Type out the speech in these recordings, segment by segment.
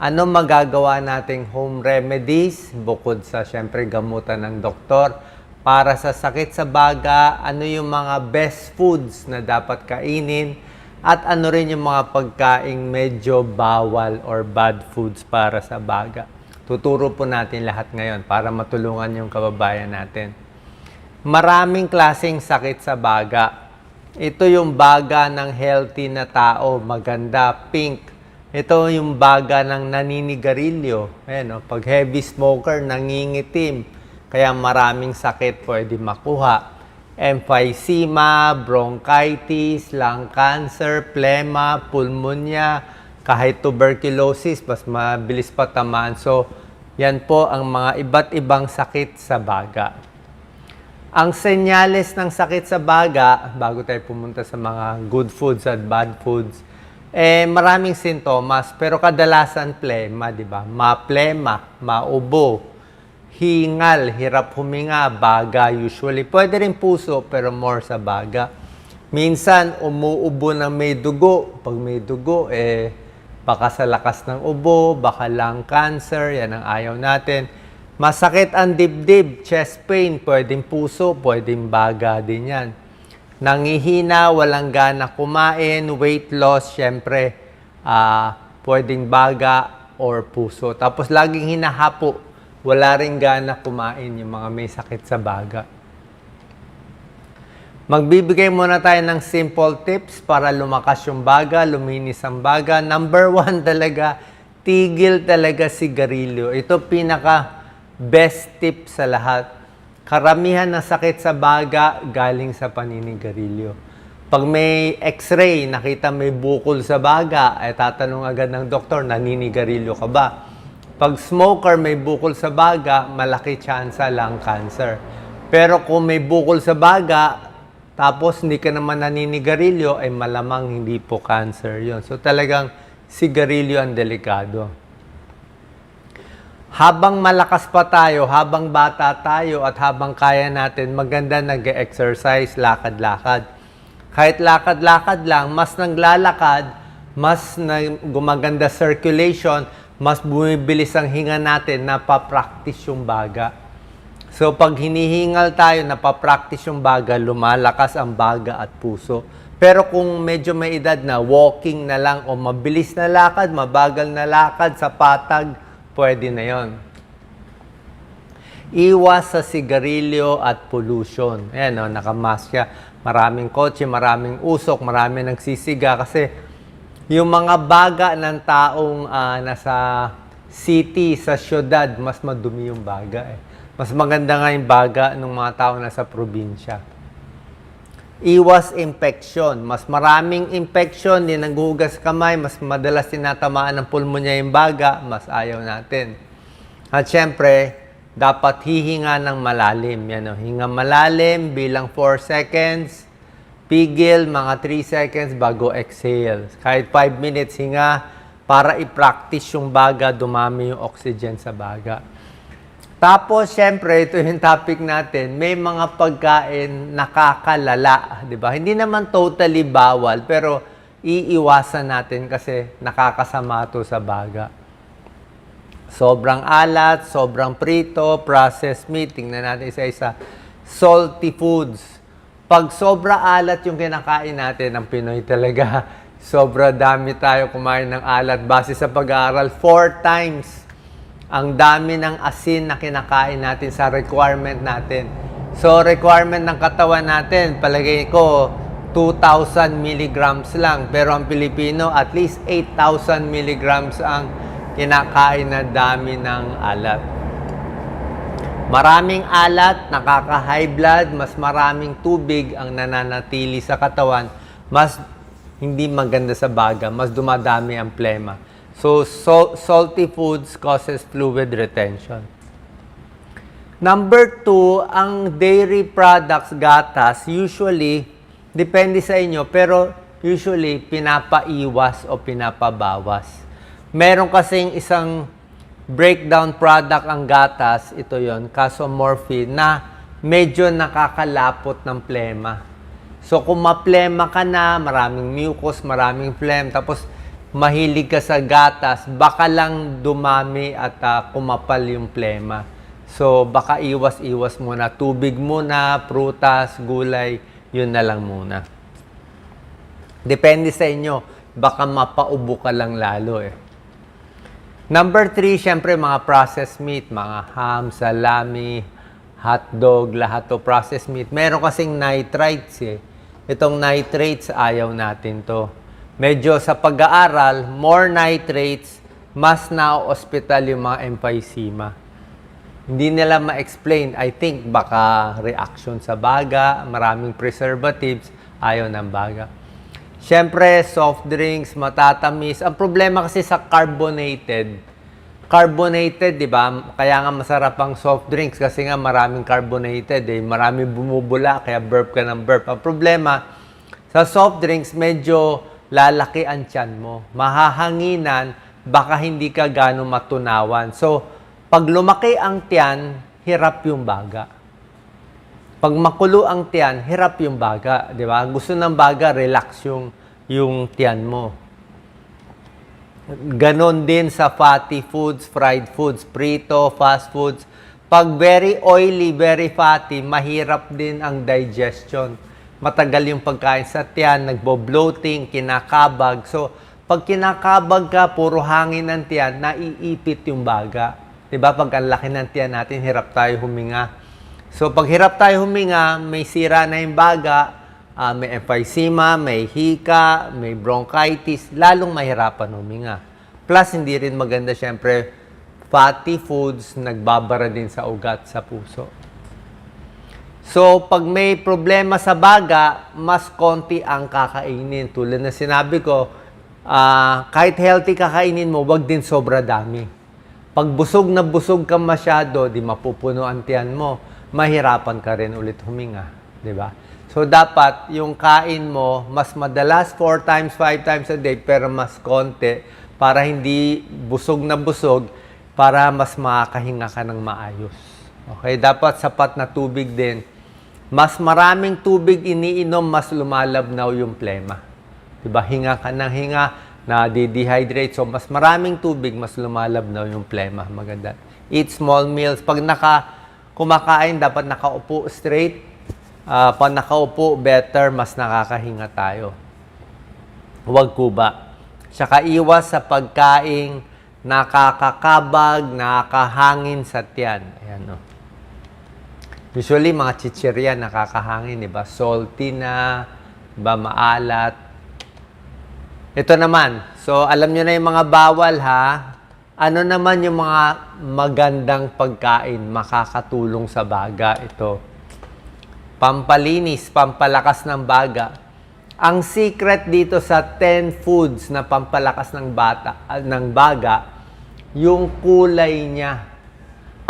ano magagawa nating home remedies bukod sa syempre gamutan ng doktor para sa sakit sa baga, ano yung mga best foods na dapat kainin at ano rin yung mga pagkaing medyo bawal or bad foods para sa baga. Tuturo po natin lahat ngayon para matulungan yung kababayan natin. Maraming klaseng sakit sa baga. Ito yung baga ng healthy na tao, maganda, pink. Ito yung baga ng naninigarilyo. Ayan, oh, pag heavy smoker, nangingitim. Kaya maraming sakit pwede makuha. Emphysema, bronchitis, lung cancer, plema, pulmonya, kahit tuberculosis, mas mabilis pa tamaan. So, yan po ang mga iba't ibang sakit sa baga. Ang senyales ng sakit sa baga, bago tayo pumunta sa mga good foods at bad foods, eh maraming sintomas, pero kadalasan plema, di ba? Maplema, maubo, hingal, hirap huminga, baga usually. Pwede rin puso, pero more sa baga. Minsan, umuubo na may dugo. Pag may dugo, eh, baka sa lakas ng ubo, baka lung cancer, yan ang ayaw natin. Masakit ang dibdib, chest pain, pwedeng puso, pwedeng baga din yan. Nangihina, walang gana kumain, weight loss, syempre, ah, pwedeng baga or puso. Tapos laging hinahapo, wala rin gana kumain yung mga may sakit sa baga. Magbibigay muna tayo ng simple tips para lumakas yung baga, luminis ang baga. Number one talaga, tigil talaga sigarilyo. Ito pinaka best tip sa lahat. Karamihan ng sakit sa baga galing sa paninigarilyo. Pag may x-ray, nakita may bukol sa baga, ay tatanong agad ng doktor, naninigarilyo ka ba? Pag smoker may bukol sa baga, malaki tsansa lang cancer. Pero kung may bukol sa baga, tapos hindi ka naman naninigarilyo, ay malamang hindi po cancer yon. So talagang sigarilyo ang delikado. Habang malakas pa tayo, habang bata tayo, at habang kaya natin, maganda nag-exercise, lakad-lakad. Kahit lakad-lakad lang, mas naglalakad, mas na, gumaganda circulation, mas bumibilis ang hinga natin, napapractice yung baga. So pag hinihingal tayo, napapractice yung baga, lumalakas ang baga at puso. Pero kung medyo may edad na, walking na lang o mabilis na lakad, mabagal na lakad sa patag, pwede na yon. Iwas sa sigarilyo at pollution. Ayan, no, nakamask siya. Maraming kotse, maraming usok, maraming nagsisiga kasi yung mga baga ng taong ah, nasa city, sa syudad, mas madumi yung baga eh. Mas maganda nga yung baga ng mga tao nasa probinsya. Iwas infection. Mas maraming infection, din naghugas kamay, mas madalas tinatamaan ng pulmonya yung baga, mas ayaw natin. At syempre, dapat hihinga ng malalim. Yan o, hinga malalim bilang 4 seconds. Pigil mga 3 seconds bago exhale. Kahit 5 minutes hinga para i-practice yung baga, dumami yung oxygen sa baga. Tapos, syempre, ito yung topic natin, may mga pagkain nakakalala, di ba? Hindi naman totally bawal, pero iiwasan natin kasi nakakasama to sa baga. Sobrang alat, sobrang prito, processed meat, tingnan natin isa-isa. Salty foods. Pag sobra alat yung kinakain natin, ang Pinoy talaga, sobra dami tayo kumain ng alat. Base sa pag-aaral, four times ang dami ng asin na kinakain natin sa requirement natin. So, requirement ng katawan natin, palagay ko, 2,000 milligrams lang. Pero ang Pilipino, at least 8,000 milligrams ang kinakain na dami ng alat. Maraming alat, nakaka-high blood, mas maraming tubig ang nananatili sa katawan, mas hindi maganda sa baga, mas dumadami ang plema. So, sal- salty foods causes fluid retention. Number two, ang dairy products, gatas, usually, depende sa inyo, pero usually, pinapaiwas o pinapabawas. Meron kasing isang breakdown product ang gatas, ito yon casomorphin, na medyo nakakalapot ng plema. So, kung maplema ka na, maraming mucus, maraming phlegm, tapos mahilig ka sa gatas, baka lang dumami at ah, kumapal yung plema. So, baka iwas-iwas muna. Tubig muna, prutas, gulay, yun na lang muna. Depende sa inyo. Baka mapaubo ka lang lalo eh. Number three, syempre mga processed meat, mga ham, salami, hotdog, lahat to processed meat. Meron kasing nitrates eh. Itong nitrates, ayaw natin to. Medyo sa pag-aaral, more nitrates, mas na-hospital yung mga emphysema. Hindi nila ma-explain. I think baka reaction sa baga, maraming preservatives, ayaw ng baga. Siyempre, soft drinks, matatamis. Ang problema kasi sa carbonated, carbonated, di ba? Kaya nga masarap ang soft drinks kasi nga maraming carbonated eh. Maraming bumubula, kaya burp ka ng burp. Ang problema, sa soft drinks, medyo lalaki ang tiyan mo. Mahahanginan, baka hindi ka gano'ng matunawan. So, pag lumaki ang tiyan, hirap yung baga. Pag makulo ang tiyan, hirap yung baga, di ba? Gusto ng baga, relax yung, yung tiyan mo. Ganon din sa fatty foods, fried foods, prito, fast foods. Pag very oily, very fatty, mahirap din ang digestion. Matagal yung pagkain sa tiyan, nagbo-bloating, kinakabag. So, pag kinakabag ka, puro hangin ng tiyan, naiipit yung baga. ba Pag ang laki ng tiyan natin, hirap tayo huminga. So, pag hirap tayo huminga, may sira na yung baga, ah, may emphysema, may hika, may bronchitis, lalong mahirapan huminga. Plus, hindi rin maganda syempre, fatty foods, nagbabara din sa ugat sa puso. So, pag may problema sa baga, mas konti ang kakainin. Tulad na sinabi ko, ah, kahit healthy kakainin mo, wag din sobra dami. Pag busog na busog ka masyado, di mapupuno ang tiyan mo, mahirapan ka rin ulit huminga. Di ba? So, dapat yung kain mo, mas madalas 4 times, 5 times a day, pero mas konti para hindi busog na busog, para mas makakahinga ka ng maayos. Okay? Dapat sapat na tubig din. Mas maraming tubig iniinom, mas lumalabnaw yung plema. Diba? Hinga ka ng hinga, na dehydrate So, mas maraming tubig, mas lumalabnaw yung plema. Maganda. Eat small meals. Pag naka, kumakain, dapat nakaupo straight. Ah, pag nakaupo, better, mas nakakahinga tayo. Huwag kuba. Tsaka iwas sa pagkaing nakakakabag, nakakahangin sa tiyan. Ayan, no. Usually, mga chichirya nakakahangin, di ba? Salty na, ba? Maalat. Ito naman. So, alam nyo na yung mga bawal, ha? Ano naman yung mga magandang pagkain makakatulong sa baga? Ito. Pampalinis, pampalakas ng baga. Ang secret dito sa 10 foods na pampalakas ng bata ah, ng baga, yung kulay niya.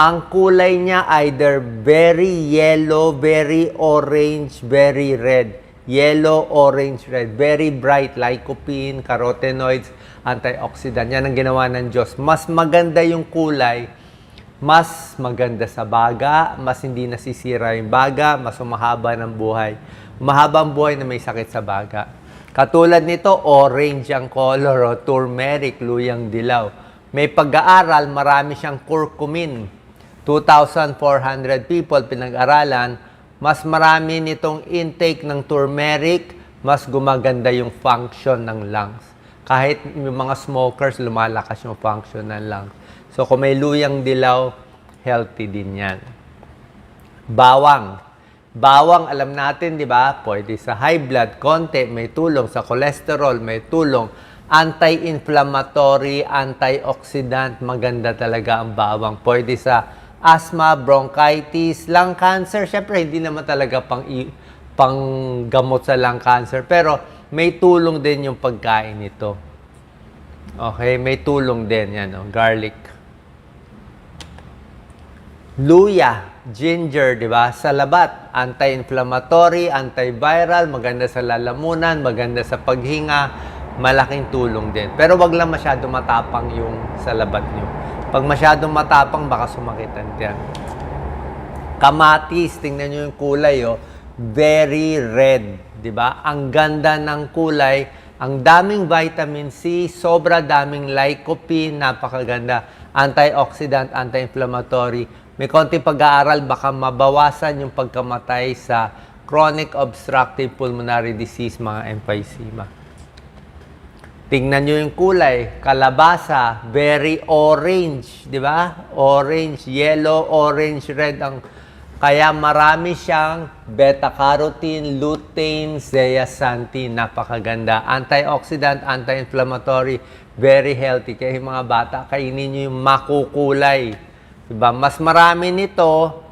Ang kulay niya either very yellow, very orange, very red. Yellow, orange, red. Very bright. Lycopene, carotenoids, antioxidant. Yan ang ginawa ng Diyos. Mas maganda yung kulay, mas maganda sa baga, mas hindi nasisira yung baga, mas umahaba ng buhay. Mahaba ang buhay na may sakit sa baga. Katulad nito, orange ang color o turmeric, luyang dilaw. May pag-aaral, marami siyang curcumin. 2,400 people pinag-aralan, mas marami nitong intake ng turmeric, mas gumaganda yung function ng lungs. Kahit yung mga smokers, lumalakas yung function ng lungs. So kung may luyang dilaw, healthy din yan. Bawang. Bawang, alam natin, di ba? Pwede sa high blood, konti, may tulong. Sa cholesterol, may tulong. Anti-inflammatory, antioxidant, maganda talaga ang bawang. Pwede sa asthma, bronchitis, lung cancer. Siyempre, hindi naman talaga pang, pang gamot sa lung cancer. Pero may tulong din yung pagkain nito. Okay, may tulong din yan, oh, garlic. Luya, ginger, di ba? Sa labat, anti-inflammatory, antiviral, maganda sa lalamunan, maganda sa paghinga, malaking tulong din. Pero wag lang masyado matapang yung sa labat nyo. Pag masyadong matapang, baka sumakitan yan. Kamatis, tingnan nyo yung kulay, oh. Very red, di ba? Ang ganda ng kulay, Ang daming vitamin C, sobra daming lycopene, napakaganda. Antioxidant, anti-inflammatory. May konting pag-aaral, baka mabawasan yung pagkamatay sa chronic obstructive pulmonary disease, mga emphysema. Tingnan nyo yung kulay. Kalabasa, very orange, di ba? Orange, yellow, orange, red. Ang, kaya marami siyang beta-carotene, lutein, zeaxanthin. Napakaganda. Antioxidant, anti-inflammatory, very healthy. Kaya yung mga bata, kainin nyo yung makukulay. Diba? Mas marami nito,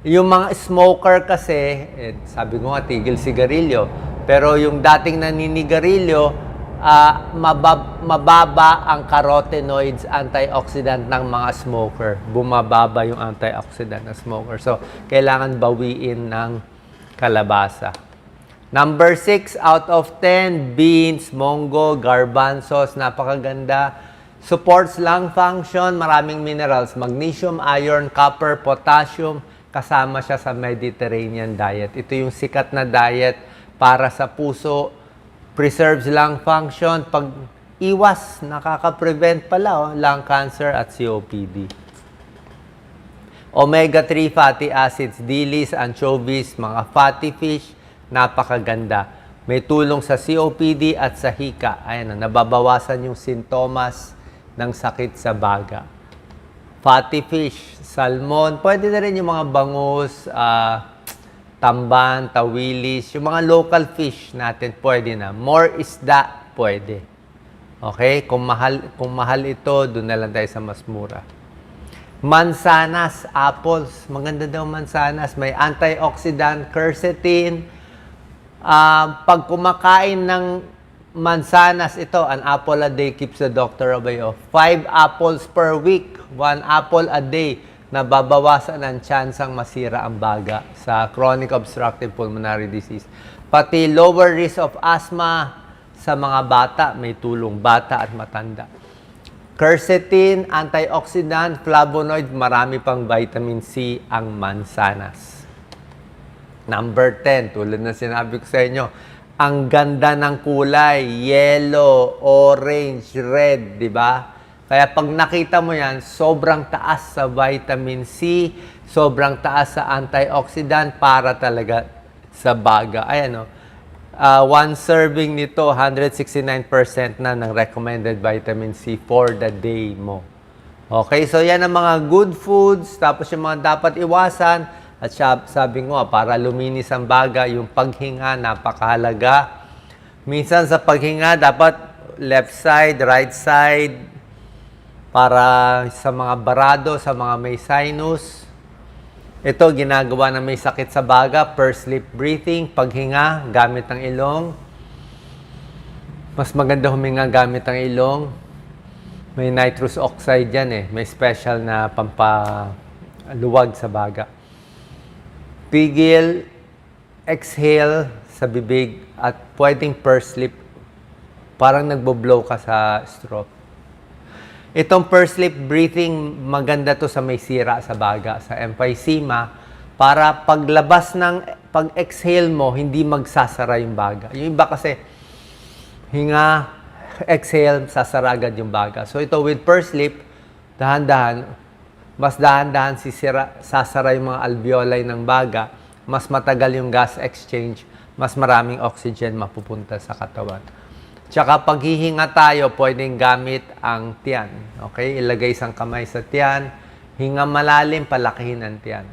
yung mga smoker kasi, eh, sabi ko nga, tigil sigarilyo. Pero yung dating naninigarilyo, ah, mabab- mababa ang carotenoids, antioxidant ng mga smoker. Bumababa yung antioxidant ng smoker. So, kailangan bawiin ng kalabasa. Number 6 out of 10, beans, mongo, garbanzos, napakaganda. Supports lung function, maraming minerals, magnesium, iron, copper, potassium, kasama siya sa Mediterranean diet. Ito yung sikat na diet para sa puso, preserves lung function, pag iwas, nakaka-prevent pala oh, lung cancer at COPD. Omega-3 fatty acids, dilis, anchovies, mga fatty fish, napakaganda. May tulong sa COPD at sa hika. Ayan, nababawasan yung sintomas ng sakit sa baga. Fatty fish, salmon, pwede na rin yung mga bangus, ah, tamban, tawilis, yung mga local fish natin pwede na. More isda, pwede. Okay? Kung mahal, kung mahal ito, doon na lang tayo sa mas mura. Mansanas, apples. Maganda daw mansanas. May antioxidant, quercetin. Ah, pag kumakain ng mansanas, ito, an apple a day keeps the doctor away of. Five apples per week. One apple a day. Nababawasan ang tsansang masira ang baga sa chronic obstructive pulmonary disease. Pati lower risk of asthma sa mga bata, may tulong bata at matanda. Quercetin, antioxidant, flavonoid, marami pang vitamin C ang mansanas. Number 10, tulad na sinabi ko sa inyo, ang ganda ng kulay, yellow, orange, red, di ba? Kaya pag nakita mo yan, sobrang taas sa vitamin C, sobrang taas sa antioxidant para talaga sa baga. Ayan o. Uh, one serving nito, 169% na ng recommended vitamin C for the day mo. Okay, so yan ang mga good foods, tapos yung mga dapat iwasan, at sabi ko para luminis ang baga, yung paghinga, napakahalaga. Minsan sa paghinga, dapat left side, right side, para sa mga barado, sa mga may sinus. Ito, ginagawa na may sakit sa baga, per sleep breathing, paghinga, gamit ang ilong. Mas maganda huminga gamit ang ilong. May nitrous oxide yan eh. May special na pampaluwag sa baga. Pigil, exhale sa bibig at pwedeng per sleep. Parang nagbo-blow ka sa straw. Itong per sleep breathing, maganda to sa may sira sa baga, sa emphysema, para paglabas ng, pag-exhale mo, hindi magsasara yung baga. Yung iba kasi, hinga, exhale, sasara agad yung baga. So ito with per sleep, dahan-dahan, mas dahan-dahan sisira, sasara yung mga alveoli ng baga, mas matagal yung gas exchange, mas maraming oxygen mapupunta sa katawan. Tsaka pag hihinga tayo, pwedeng gamit ang tiyan. Okay? Ilagay isang kamay sa tiyan. Hinga malalim, palakihin ang tiyan.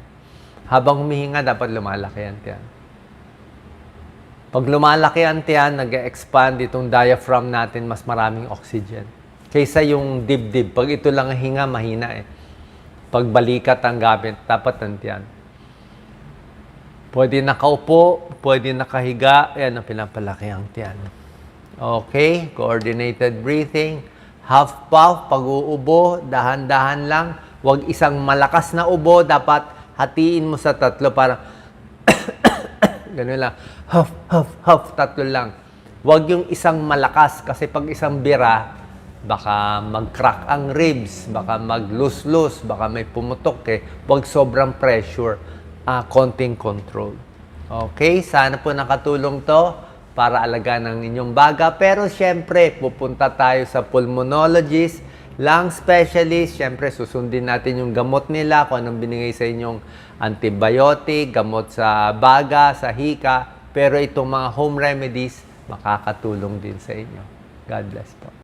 Habang humihinga, dapat lumalaki ang tiyan. Pag lumalaki ang tiyan, nag-expand itong diaphragm natin, mas maraming oxygen. Kaysa yung dibdib. Pag ito lang ang hinga, mahina eh. Pag balikat ang gamit, dapat ang tiyan. Pwede nakaupo, pwede nakahiga, yan ang pinapalaki ang tiyan. Okay, coordinated breathing. Half puff, pag-uubo, dahan-dahan lang. Huwag isang malakas na ubo, dapat hatiin mo sa tatlo para ganun lang. Huff, huff, huff, tatlo lang. Huwag yung isang malakas kasi pag isang bira, baka mag-crack ang ribs, baka mag-loose-loose, baka may pumutok eh. Huwag sobrang pressure, ah konting control. Okay, sana po nakatulong to para alagaan ang inyong baga. Pero syempre, pupunta tayo sa pulmonologist, lung specialist. Syempre, susundin natin yung gamot nila, kung anong binigay sa inyong antibiotic, gamot sa baga, sa hika. Pero itong mga home remedies, makakatulong din sa inyo. God bless po.